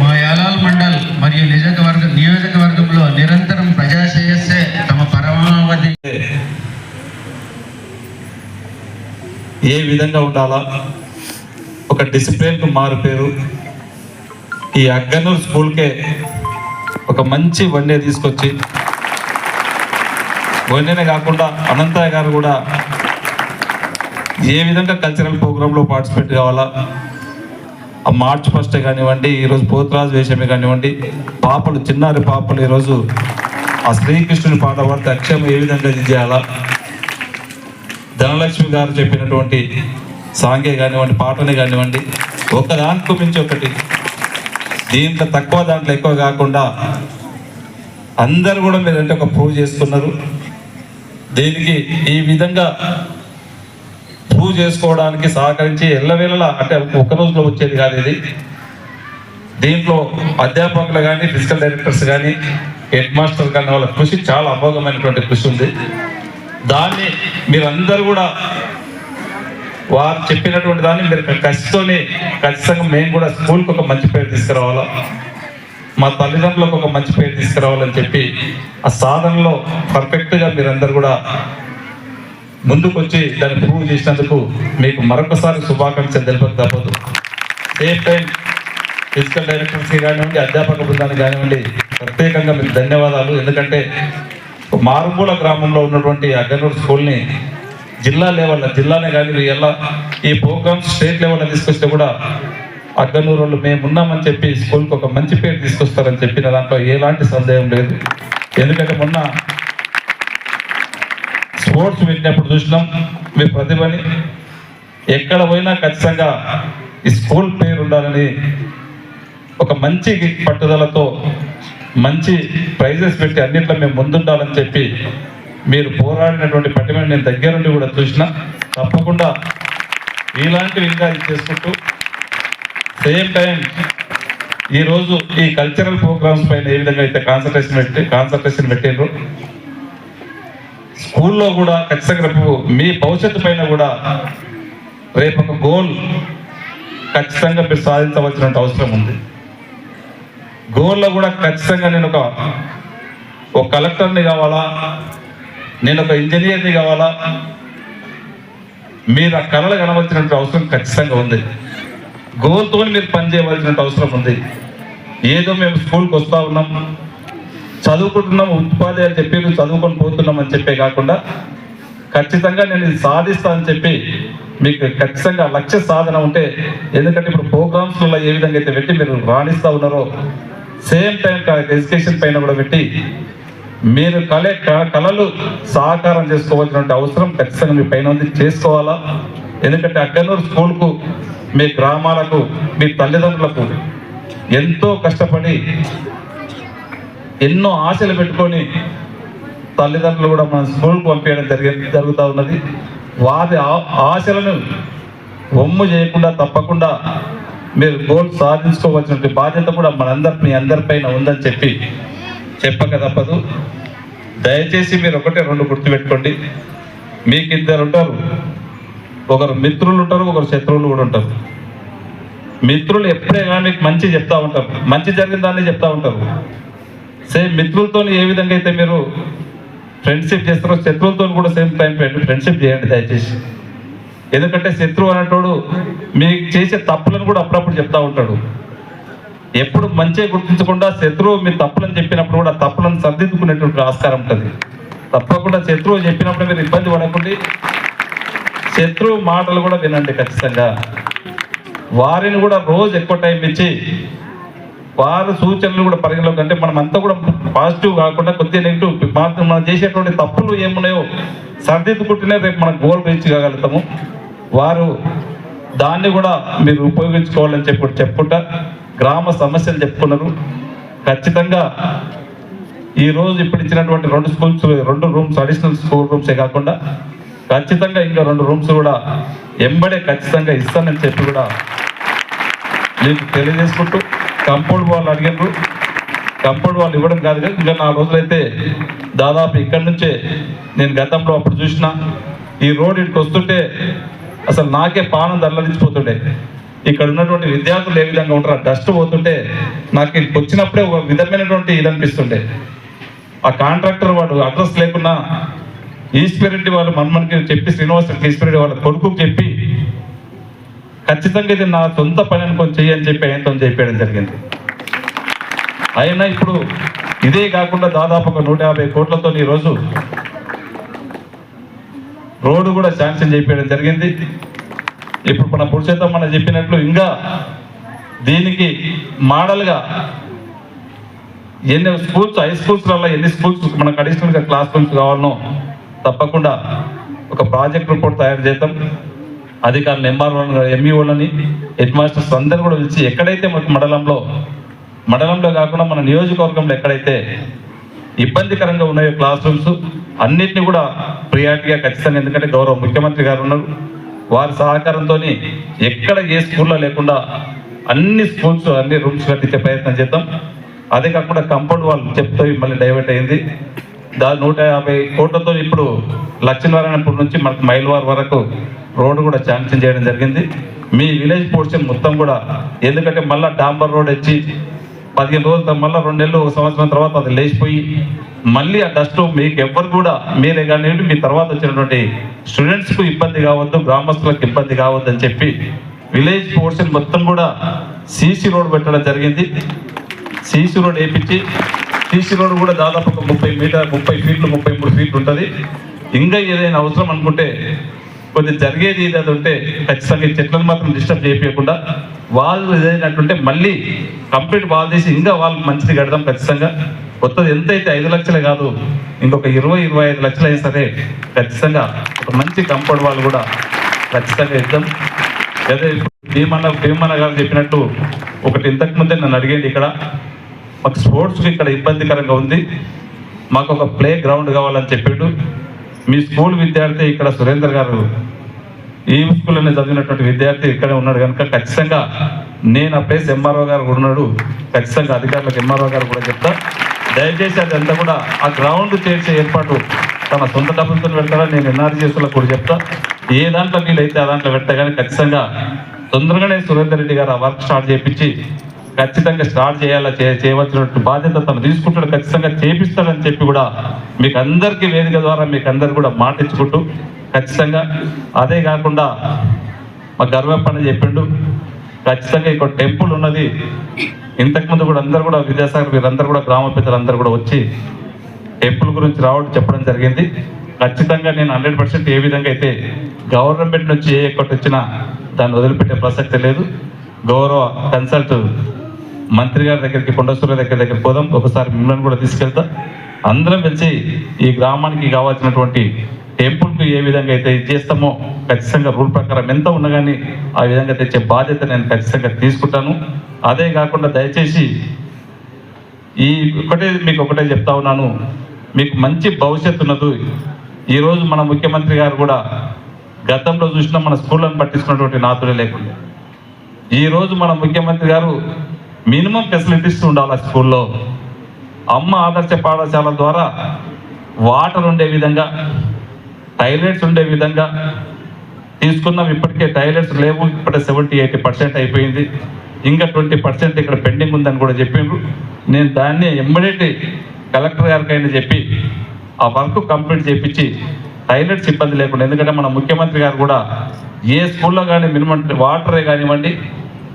మా యాలాల్ మండల్ మరియు నియోజకవర్గ నియోజకవర్గంలో నిరంతరం ప్రజా శ్రేయస్సే తమ పరమావధి. ఏ విధంగా ఉండాలా? ఒక డిసిప్లిన్కు మారు పేరు. ఈ అగ్గనూరు స్కూల్కే ఒక మంచి వన్డే తీసుకొచ్చి వన్డేనే కాకుండా అనంతయ్య గారు కూడా ఏ విధంగా కల్చరల్ ప్రోగ్రాంలో పార్టిసిపేట్ కావాలా? మార్చ్ ఫస్ట్ కానివ్వండి ఈరోజు పోతురాజు వేషమే కానివ్వండి పాపలు చిన్నారి పాపలు ఈరోజు ఆ శ్రీకృష్ణుని పాట పాడితే అక్షయం ఏ విధంగా ఇది చేయాలా? ధనలక్ష్మి గారు చెప్పినటువంటి సాంగే కానివ్వండి పాటనే కానివ్వండి ఒక దాంట్లో మించి ఒకటి. దీంట్లో తక్కువ దాంట్లో ఎక్కువ కాకుండా అందరు కూడా మీరు అంటే ఒక ప్రూవ్ చేస్తున్నారు. దీనికి ఈ విధంగా రుజువు చేసుకోవడానికి సహకరించి ఎల్లవేళలా అంటే ఒక్క రోజులో వచ్చేది కాదు ఇది. దీంట్లో అధ్యాపకులు కానీ ఫిజికల్ డైరెక్టర్స్ కానీ హెడ్ మాస్టర్ కానీ వాళ్ళ కృషి చాలా అమోఘమైనటువంటి కృషి ఉంది. దాన్ని మీరందరూ కూడా వారు చెప్పినటువంటి దాన్ని మీరు కసితోనే ఖచ్చితంగా మేము కూడా స్కూల్కి ఒక మంచి పేరు తీసుకురావాలా? మా తల్లిదండ్రులకు ఒక మంచి పేరు తీసుకురావాలని చెప్పి ఆ సాధనలో పర్ఫెక్ట్గా మీరందరూ కూడా ముందుకు వచ్చి దాన్ని ప్రూవ్ చేసినందుకు మీకు మరొకసారి శుభాకాంక్షలు తెలుపక తప్పదు. సేమ్ టైం ఫిజికల్ డైరెక్టర్స్కి కానివ్వండి అధ్యాపక బృందానికి కానివ్వండి ప్రత్యేకంగా మీకు ధన్యవాదాలు. ఎందుకంటే మారుమూల గ్రామంలో ఉన్నటువంటి అగ్గనూరు స్కూల్ని జిల్లా లెవెల్లో జిల్లానే కానీ ఎలా ఈ ప్రోగ్రామ్స్ స్టేట్ లెవెల్లో తీసుకొస్తే కూడా అగ్గనూరు వాళ్ళు మేము ఉన్నామని చెప్పి స్కూల్కి ఒక మంచి పేరు తీసుకొస్తారని చెప్పిన దాంట్లో ఎలాంటి సందేహం లేదు. ఎందుకంటే మొన్న స్పోర్ట్స్ పెట్టినప్పుడు చూసినాం. మీ ప్రతిభని ఎక్కడ పోయినా ఖచ్చితంగా ఈ స్కూల్ పేరు ఉండాలని ఒక మంచి పట్టుదలతో మంచి ప్రైజెస్ పెట్టి అన్నిట్లో మేము ముందుండాలని చెప్పి మీరు పోరాడినటువంటి పట్టిమని నేను దగ్గరుండి కూడా చూసిన. తప్పకుండా ఇలాంటివి ఇంకా ఇది చేసుకుంటూ సేమ్ టైం ఈరోజు ఈ కల్చరల్ ప్రోగ్రామ్స్ పైన ఏ విధంగా అయితే కాన్సన్ట్రేషన్ పెట్టి కాన్సన్ట్రేషన్ పెట్టారు స్కూల్లో కూడా ఖచ్చితంగా మీ భవిష్యత్తు పైన కూడా రేపు ఒక గోల్ ఖచ్చితంగా మీరు సాధించవలసిన అవసరం ఉంది. గోల్లో కూడా ఖచ్చితంగా నేను ఒక ఒక కలెక్టర్ని కావాలా? నేను ఒక ఇంజనీర్ని కావాలా? మీరు ఆ కళలు కనవలసినటువంటి అవసరం ఖచ్చితంగా ఉంది. గోల్తో మీరు పనిచేయవలసినటువంటి అవసరం ఉంది. ఏదో మేము స్కూల్కి వస్తూ ఉన్నాం. చదువుకుంటున్నాం ఉపాధ్యాయులు చెప్పి చదువుకొని పోతున్నాం అని చెప్పే కాకుండా ఖచ్చితంగా నేను ఇది సాధిస్తా అని చెప్పి మీకు ఖచ్చితంగా లక్ష్య సాధన ఉంటే ఎందుకంటే ఇప్పుడు ప్రోగ్రామ్స్లో ఏ విధంగా అయితే పెట్టి మీరు రాణిస్తూ ఉన్నారో సేమ్ టైం ఎడ్యుకేషన్ పైన కూడా పెట్టి మీరు కళ కళలు సహకారం చేసుకోవాల్సినటువంటి అవసరం ఖచ్చితంగా మీ పైన ఉంది. చేసుకోవాలా? ఎందుకంటే అక్కనూరు స్కూల్కు మీ గ్రామాలకు మీ తల్లిదండ్రులకు ఎంతో కష్టపడి ఎన్నో ఆశలు పెట్టుకొని తల్లిదండ్రులు కూడా మన స్కూల్కి పంపించడం జరిగే జరుగుతూ ఉన్నది. వారి ఆ- ఆశలను ఒమ్ము చేయకుండా తప్పకుండా మీరు గోల్ సాధించుకోవాల్సిన బాధ్యత కూడా మనందరి మీ అందరిపైన ఉందని చెప్పి చెప్పక తప్పదు. దయచేసి మీరు ఒకటే రెండు గుర్తుపెట్టుకోండి. మీకు ఇద్దరు ఉంటారు. ఒకరు మిత్రులు ఉంటారు ఒకరు శత్రువులు కూడా ఉంటారు. మిత్రులు ఎప్పుడైనా మీకు మంచి చెప్తా ఉంటారు. మంచి జరిగిన దాన్ని చెప్తా ఉంటారు. సేమ్ మిత్రులతో ఏ విధంగా అయితే మీరు ఫ్రెండ్షిప్ చేస్తారో శత్రువులతో కూడా సేమ్ టైం ఫ్రెండ్షిప్ చేయండి దయచేసి. ఎందుకంటే శత్రువు అనేటోడు మీకు చేసే తప్పులను కూడా అప్పుడప్పుడు చెప్తా ఉంటాడు. ఎప్పుడు మంచిగా గుర్తించకుండా శత్రువు మీ తప్పులను చెప్పినప్పుడు కూడా తప్పులను సర్దిద్దుకునేటువంటి ఆస్కారం ఉంటుంది. తప్పకుండా శత్రువు చెప్పినప్పుడు మీరు ఇబ్బంది పడకండి. శత్రువు మాటలు కూడా వినండి ఖచ్చితంగా. వారిని కూడా రోజు ఎక్కువ టైం ఇచ్చి వారి సూచనలు కూడా పరిగణలోకి అంటే మనం అంతా కూడా పాజిటివ్ కాకుండా కొద్దిగా నెగిటివ్ మనం చేసేటువంటి తప్పులు ఏమున్నాయో సర్దిద్దుకుంటేనే రేపు మనం గోల్ రీచ్ కాగలుగుతాము. వారు దాన్ని కూడా మీరు ఉపయోగించుకోవాలని చెప్పి చెప్పుకుంటా గ్రామ సమస్యలు చెప్పుకున్నారు. ఖచ్చితంగా ఈ రోజు ఇప్పుడు ఇచ్చినటువంటి రెండు స్కూల్స్ రెండు రూమ్స్ అడిషనల్ స్కూల్ రూమ్సే కాకుండా ఖచ్చితంగా ఇంకా రెండు రూమ్స్ కూడా ఎంబడే ఖచ్చితంగా ఇస్తానని చెప్పి కూడా మీకు తెలియజేసుకుంటూ కంపౌండ్ వాళ్ళు అడిగినారు కంపౌండ్ వాళ్ళు ఇవ్వడం కాదు కానీ ఇంకా నాలుగు రోజులైతే దాదాపు ఇక్కడి నుంచే నేను గతంలో అప్పుడు చూసిన ఈ రోడ్ ఇక్కడికి వస్తుంటే అసలు నాకే పానం దల్లరించిపోతుండే ఇక్కడ ఉన్నటువంటి విద్యార్థులు ఏ విధంగా ఉంటారు డస్ట్ పోతుంటే నాకు ఇక్కడికి వచ్చినప్పుడే ఒక విధమైనటువంటి ఇది అనిపిస్తుండే. ఆ కాంట్రాక్టర్ వాడు అడ్రస్ లేకున్నా ఈశ్వరెడ్డి వాళ్ళు మన్మన్కి చెప్పి శ్రీనివాసరెడ్డి ఈశ్వరెడ్డి వాళ్ళ కొడుకు చెప్పి ఖచ్చితంగా ఇది నా సొంత పని అనుకొని చెయ్యని చెప్పి ఆయనతో చెప్పేయడం జరిగింది. అయినా ఇప్పుడు ఇదే కాకుండా దాదాపు ఒక నూట యాభై కోట్లతో ఈరోజు రోడ్డు కూడా శాంక్షన్ చేయించడం జరిగింది. ఇప్పుడు మన పురుషోత్తం మన చెప్పినట్లు ఇంకా దీనికి మోడల్గా ఎన్ని స్కూల్స్ హై స్కూల్స్లలో ఎన్ని స్కూల్స్ మనకు అడిషనల్గా క్లాస్ రూమ్స్ కావాలనో తప్పకుండా ఒక ప్రాజెక్ట్ రిపోర్ట్ తయారు చేద్దాం. అధికారులు ఎంఆర్ఓ ఎంఈఓలని హెడ్ మాస్టర్స్ అందరూ కూడా పిలిచి ఎక్కడైతే మనకు మండలంలో మండలంలో కాకుండా మన నియోజకవర్గంలో ఎక్కడైతే ఇబ్బందికరంగా ఉన్నాయో క్లాస్ రూమ్స్ అన్నిటిని కూడా ప్రియారిటీగా ఖచ్చితంగా ఎందుకంటే గౌరవ ముఖ్యమంత్రి గారు ఉన్నారు. వారి సహకారంతో ఎక్కడ ఏ స్కూల్లో లేకుండా అన్ని స్కూల్స్ అన్ని రూమ్స్ కట్టించే ప్రయత్నం చేద్దాం. అదే కాకుండా కంపౌండ్ వాళ్ళు చెప్తే మళ్ళీ డైవర్ట్ అయింది. దా నూట యాభై కోట్లతో ఇప్పుడు లక్ష్మీనారాయణపూర్ నుంచి మనకు మైల్వార్ వరకు రోడ్డు కూడా శాంక్షన్ చేయడం జరిగింది. మీ విలేజ్ పోర్షన్ మొత్తం కూడా ఎందుకంటే మళ్ళీ డాంబర్ రోడ్ వచ్చి పదిహేను రోజుల మళ్ళీ రెండు నెలలు ఒక సంవత్సరం తర్వాత అది లేచిపోయి మళ్ళీ ఆ డస్ట్ మీకు ఎవ్వరు కూడా మీరే కానీ మీ తర్వాత వచ్చినటువంటి స్టూడెంట్స్కు ఇబ్బంది కావద్దు గ్రామస్తులకు ఇబ్బంది కావద్దు అని చెప్పి విలేజ్ పోర్షన్ మొత్తం కూడా సీసీ రోడ్ పెట్టడం జరిగింది. సీసీ రోడ్ వేయించి సీసీ రోడ్ కూడా దాదాపు ఒక ముప్పై మీటర్ ముప్పై ఫీట్లు ముప్పై మూడు ఫీట్లు ఉంటుంది. ఇంకా ఏదైనా అవసరం అనుకుంటే కొంచెం జరిగేది ఏదైతే ఉంటే ఖచ్చితంగా ఈ చెట్లను మాత్రం డిస్టర్బ్ చేయకుండా వాళ్ళు ఏదైనట్టుంటే మళ్ళీ కంప్లీట్ వాళ్ళు తీసి ఇంకా వాళ్ళు మంచిది కడదాం ఖచ్చితంగా. కొత్తది ఎంత అయితే ఐదు లక్షలే కాదు ఇంకొక ఇరవై ఇరవై ఐదు లక్షలు అయినా సరే ఖచ్చితంగా ఒక మంచి కంపౌండ్ వాళ్ళు కూడా ఖచ్చితంగా ఇద్దాం. అదే ఇప్పుడు భీమన్న భీమన్న గారు చెప్పినట్టు ఒకటి ఇంతకు ముందే నన్ను అడిగేది ఇక్కడ. మాకు స్పోర్ట్స్కి ఇక్కడ ఇబ్బందికరంగా ఉంది. మాకు ఒక ప్లే గ్రౌండ్ కావాలని చెప్పాడు. మీ స్కూల్ విద్యార్థి ఇక్కడ సురేందర్ గారు ఈ స్కూల్లోనే చదివినటువంటి విద్యార్థి ఇక్కడే ఉన్నాడు కనుక ఖచ్చితంగా నేను ఆ ప్లేస్ ఎంఆర్ఓ గారు కూడా ఉన్నాడు. ఖచ్చితంగా అధికారులకు ఎంఆర్ఓ గారు కూడా చెప్తా. దయచేసి అదంతా కూడా ఆ గ్రౌండ్ చేసే ఏర్పాటు తన సొంత డబ్బులతో పెడతారా? నేను ఎన్ఆర్జీఎస్లో కూడా చెప్తా. ఏ దాంట్లో వీలైతే ఆ దాంట్లో పెడతా కానీ ఖచ్చితంగా తొందరగానే సురేందర్ రెడ్డి గారు ఆ వర్క్ స్టార్ట్ చేయించి ఖచ్చితంగా స్టార్ట్ చేయాలా చే- చేయవలసినటువంటి బాధ్యత తను తీసుకుంటాడు ఖచ్చితంగా చేపిస్తాడని చెప్పి కూడా మీకు అందరికీ వేదిక ద్వారా మీకు అందరు కూడా మాటించుకుంటూ ఖచ్చితంగా అదే కాకుండా మా గర్వప్పని చెప్పిండు ఖచ్చితంగా ఇక్కడ టెంపుల్ ఉన్నది. ఇంతకుముందు కూడా అందరు కూడా విద్యాసాగర్ వీరందరూ కూడా గ్రామ పెద్దలందరూ కూడా వచ్చి టెంపుల్ గురించి రావడం చెప్పడం జరిగింది. ఖచ్చితంగా నేను హండ్రెడ్ పర్సెంట్ ఏ విధంగా అయితే గవర్నమెంట్ నుంచి ఏ ఎక్కటి వచ్చినా దాన్ని వదిలిపెట్టే ప్రసక్తి లేదు. గౌరవ కన్సల్ట్ మంత్రి గారి దగ్గరికి కొండసూర్య దగ్గర దగ్గర పోదాం. ఒకసారి మిమ్మల్ని కూడా తీసుకెళ్తా. అందరం కలిసి ఈ గ్రామానికి కావాల్సినటువంటి టెంపుల్కి ఏ విధంగా అయితే ఇది చేస్తామో ఖచ్చితంగా రూల్ ప్రకారం ఎంత ఉన్నా కానీ ఆ విధంగా తెచ్చే బాధ్యత నేను ఖచ్చితంగా తీసుకుంటాను. అదే కాకుండా దయచేసి ఈ ఒకటే మీకు ఒకటే చెప్తా ఉన్నాను. మీకు మంచి భవిష్యత్తు ఉన్నది. ఈరోజు మన ముఖ్యమంత్రి గారు కూడా గతంలో చూసిన మన స్కూళ్ళను పట్టించుకున్నటువంటి నాతులే లేకుండా. ఈరోజు మన ముఖ్యమంత్రి గారు మినిమం ఫెసిలిటీస్ ఉండాలి ఆ స్కూల్లో. అమ్మ ఆదర్శ పాఠశాల ద్వారా వాటర్ ఉండే విధంగా టైలెట్స్ ఉండే విధంగా తీసుకున్నాం. ఇప్పటికే టైలెట్స్ లేవు. ఇప్పటికే సెవెంటీ ఎయిటీ పర్సెంట్ అయిపోయింది. ఇంకా ట్వంటీ పర్సెంట్ ఇక్కడ పెండింగ్ ఉందని కూడా చెప్పిండ్రు నేను దాన్ని ఇమ్మీడియట్ కలెక్టర్ గారికైనా చెప్పి ఆ వర్క్ కంప్లీట్ చేయించి టాయిలెట్స్ ఇబ్బంది లేకుండా ఎందుకంటే మన ముఖ్యమంత్రి గారు కూడా ఏ స్కూల్లో కానీ మినిమం వాటరే కానివ్వండి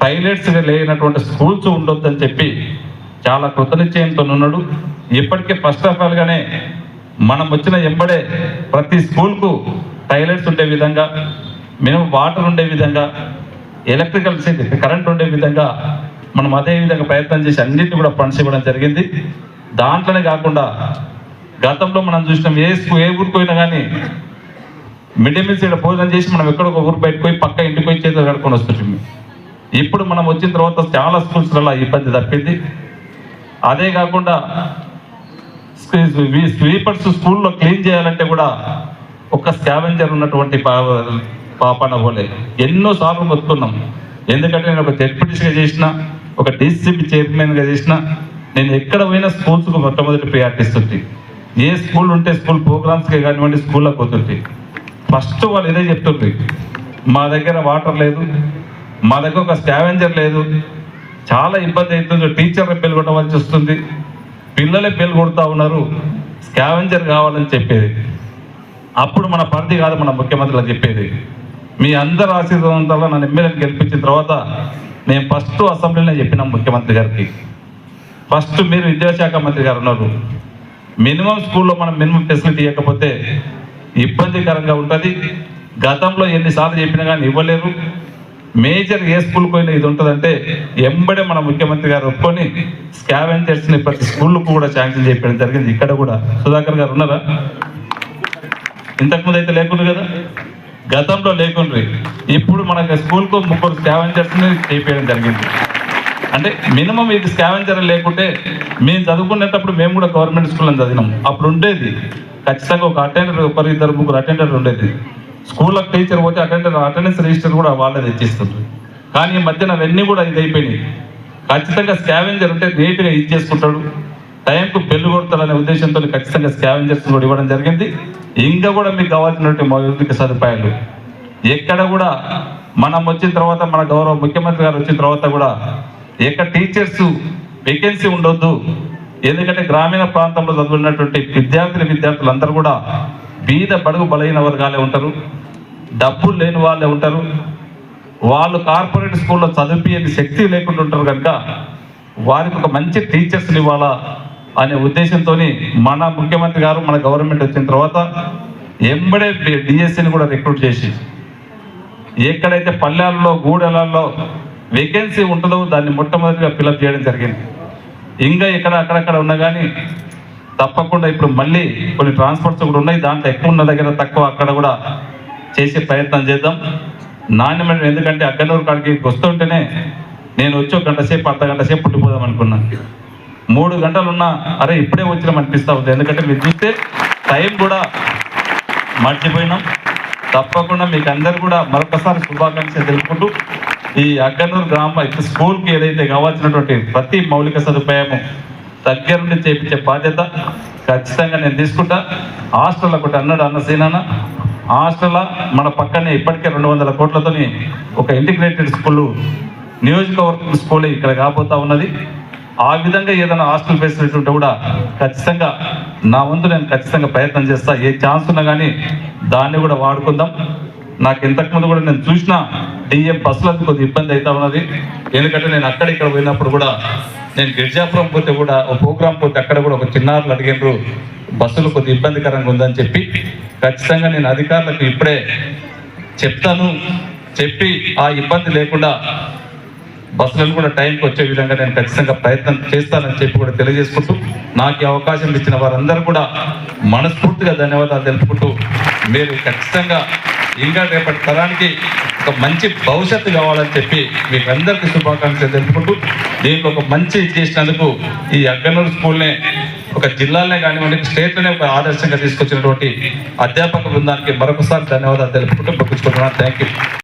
టాయిలెట్స్ లేనటువంటి స్కూల్స్ ఉండొద్దని చెప్పి చాలా కృతనిశ్చయంతో ఉన్నాడు. ఇప్పటికే ఫస్ట్ ఆఫ్ ఆల్గానే మనం వచ్చిన ఎంబడే ప్రతి స్కూల్కు టైలెట్స్ ఉండే విధంగా మినిమం వాటర్ ఉండే విధంగా ఎలక్ట్రికల్ కరెంట్ ఉండే విధంగా మనం అదే విధంగా ప్రయత్నం చేసి అన్నింటినీ కూడా ఫండ్స్ ఇవ్వడం జరిగింది. దాంట్లోనే కాకుండా గతంలో మనం చూసినాం ఏ స్కూల్ ఏ ఊరికి పోయినా కానీ మిడ్ డే మీల్స్ ఇక్కడ భోజనం చేసి మనం ఎక్కడొక ఒక ఊరు బయటకు పోయి పక్క ఇంటికి పోయి చేతులు కడుక్కొని వస్తుంటాం ఇప్పుడు మనం వచ్చిన తర్వాత చాలా స్కూల్స్లలో ఇబ్బంది తప్పింది. అదే కాకుండా స్వీపర్స్ స్కూల్లో క్లీన్ చేయాలంటే కూడా ఒక స్కావెంజర్ ఉన్నటువంటి పా- పాపన పోలే. ఎన్నో సార్లు మొత్తున్నాం ఎందుకంటే నేను ఒక డెప్యూటీస్గా చేసిన ఒక డీసీపీ చైర్మన్గా చేసిన నేను ఎక్కడ పోయినా స్కూల్స్కు మొట్టమొదటి ప్రియారిటీ ఇస్తుంది ఏ స్కూల్ ఉంటే స్కూల్ ప్రోగ్రామ్స్కి కానివ్వండి స్కూల్లో పోతుంది ఫస్ట్ వాళ్ళు ఇదే చెప్తుండ్రి. మా దగ్గర వాటర్ లేదు మా దగ్గర ఒక స్కావెంజర్ లేదు. చాలా ఇబ్బంది అవుతుంది. టీచర్లు బిల్ కొట్టవలసి వస్తుంది పిల్లలే బిల్ కొడుతూ ఉన్నారు. స్కావెంజర్ కావాలని చెప్పేది. అప్పుడు మన పరిధి కాదు మన ముఖ్యమంత్రులు చెప్పేది. మీ అందరి ఆశీర్వాదంతో నన్ను ఎమ్మెల్యేని గెలిపించిన తర్వాత నేను ఫస్ట్ అసెంబ్లీలో చెప్పిన ముఖ్యమంత్రి గారికి. ఫస్ట్ మీరు విద్యాశాఖ మంత్రి గారు ఉన్నారు. మినిమం స్కూల్లో మనం మినిమం ఫెసిలిటీ ఇవ్వకపోతే ఇబ్బందికరంగా ఉంటుంది. గతంలో ఎన్నిసార్లు చెప్పినా కానీ ఇవ్వలేరు. మేజర్ ఏ స్కూల్కి పోయినా ఇది ఉంటుందంటే ఎంబడే మన ముఖ్యమంత్రి గారు ఒప్పుకొని స్కావెంజర్స్ని ప్రతి స్కూళ్ళకు కూడా శాంక్షన్ చేయడం జరిగింది. ఇక్కడ కూడా. సుధాకర్ గారు ఉన్నారా? ఇంతకుముందు అయితే లేకుండా కదా? గతంలో లేకుండ్రి. ఇప్పుడు మనకు స్కూల్కు ముగ్గురు స్కావెంజర్స్ని చేయించడం జరిగింది. అంటే మినిమం ఇది స్కావెంజర్ లేకుంటే మేము చదువుకునేటప్పుడు మేము కూడా గవర్నమెంట్ స్కూల్లో చదివినాం. అప్పుడు ఉండేది. ఖచ్చితంగా ఒక అటెండర్ ఒకరు ఇద్దరు ముగ్గురు అటెండర్ ఉండేది. స్కూల్లో టీచర్ పోతే అటెండెన్స్ అటెండెన్స్ రిజిస్టర్ కూడా వాళ్ళే తెచ్చిస్తుంది కానీ ఈ మధ్యన అవన్నీ కూడా ఇది అయిపోయినాయి. ఖచ్చితంగా స్కావెంజర్ ఉంటే నీట్గా ఇది చేసుకుంటాడు. టైంకు పెళ్ళి కొడతాడనే ఉద్దేశంతో ఖచ్చితంగా స్కావెంజర్స్ కూడా ఇవ్వడం జరిగింది. ఇంకా కూడా మీకు కావాల్సినటువంటి మౌలిక సదుపాయాలు. ఎక్కడ కూడా మనం వచ్చిన తర్వాత మన గౌరవ ముఖ్యమంత్రి గారు వచ్చిన తర్వాత కూడా ఎక్కడ టీచర్స్ వేకెన్సీ ఉండొద్దు. ఎందుకంటే గ్రామీణ ప్రాంతంలో చదువున్నటువంటి విద్యార్థులు విద్యార్థులందరూ కూడా బీద బడుగు బలైన వర్గాలే ఉంటారు. డబ్బులు లేని వాళ్ళే ఉంటారు. వాళ్ళు కార్పొరేట్ స్కూల్లో చదివించే శక్తి లేకుండా ఉంటారు కనుక వారికి ఒక మంచి టీచర్స్ని ఇవ్వాలా అనే ఉద్దేశంతో మన ముఖ్యమంత్రి గారు మన గవర్నమెంట్ వచ్చిన తర్వాత ఎంబడే డిఎస్సిని కూడా రిక్రూట్ చేసి ఎక్కడైతే పల్లెల్లో గూడెలలో వేకెన్సీ ఉంటుందో దాన్ని మొట్టమొదటిగా ఫిలప్ చేయడం జరిగింది. ఇంకా ఇక్కడ అక్కడక్కడ ఉన్నా కానీ తప్పకుండా ఇప్పుడు మళ్ళీ కొన్ని ట్రాన్స్పోర్ట్స్ కూడా ఉన్నాయి. దాంట్లో ఎక్కువ ఉన్న దగ్గర తక్కువ అక్కడ కూడా చేసే ప్రయత్నం చేద్దాం. నాణ్యమైన ఎందుకంటే అగ్గనూరు కాడికి వస్తుంటేనే నేను వచ్చి ఒక గంట సేపు అర్ధ గంట సేపు పుట్టిపోదాం అనుకున్నాను మూడు గంటలున్నా అరే ఇప్పుడే వచ్చినాం అనిపిస్తూ ఉంది. ఎందుకంటే మీరు చూస్తే టైం కూడా మర్చిపోయినాం. తప్పకుండా మీకు అందరు కూడా మరొకసారి శుభాకాంక్షలు తెలుపుకుంటూ ఈ అగ్గనూరు గ్రామ ఇప్పుడు స్కూల్కి ఏదైతే కావాల్సినటువంటి ప్రతి మౌలిక సదుపాయము దగ్గరుండి చేపించే బాధ్యత ఖచ్చితంగా నేను తీసుకుంటా. హాస్టల్ ఒకటి అన్నాడు అన్న సీనాన్న. హాస్టల్ మన పక్కనే ఇప్పటికే రెండు వందల కోట్లతోని ఒక ఇంటిగ్రేటెడ్ స్కూల్ నియోజకవర్గం స్కూల్ ఇక్కడ కాబోతా ఉన్నది. ఆ విధంగా ఏదైనా హాస్టల్ ఫెసిలిటీ ఉంటే కూడా ఖచ్చితంగా నా వంతు నేను ఖచ్చితంగా ప్రయత్నం చేస్తా. ఏ ఛాన్స్ ఉన్నా కానీ దాన్ని కూడా వాడుకుందాం. నాకు ఇంతకుముందు కూడా నేను చూసిన డిఎం బస్సులకు కొద్దిగా ఇబ్బంది అవుతా ఉన్నది. ఎందుకంటే నేను అక్కడ ఇక్కడ పోయినప్పుడు కూడా నేను గిరిజాపురం పోతే కూడా ఒక ప్రోగ్రామ్ పోతే అక్కడ కూడా ఒక చిన్నారులు అడిగినారు బస్సులు కొద్దిగా ఇబ్బందికరంగా ఉందని చెప్పి. ఖచ్చితంగా నేను అధికారులకు ఇప్పుడే చెప్తాను. చెప్పి ఆ ఇబ్బంది లేకుండా బస్సులను కూడా టైంకి వచ్చే విధంగా నేను ఖచ్చితంగా ప్రయత్నం చేస్తానని చెప్పి కూడా తెలియజేసుకుంటూ నాకు ఈ అవకాశం ఇచ్చిన వారందరూ కూడా మనస్ఫూర్తిగా ధన్యవాదాలు తెలుపుకుంటూ మీరు ఖచ్చితంగా ఇంకా రేపటి తరానికి ఒక మంచి భవిష్యత్తు కావాలని చెప్పి మీకు అందరికీ శుభాకాంక్షలు తెలుపుకుంటూ దీనికి ఒక మంచి చేసినందుకు ఈ అగ్గనూరు స్కూల్నే ఒక జిల్లాలనే కానివ్వండి స్టేట్లోనే ఒక ఆదర్శంగా తీసుకొచ్చినటువంటి అధ్యాపక బృందానికి మరొకసారి ధన్యవాదాలు తెలుపుకుంటూ మొక్కించుకుంటున్నాను థ్యాంక్ యూ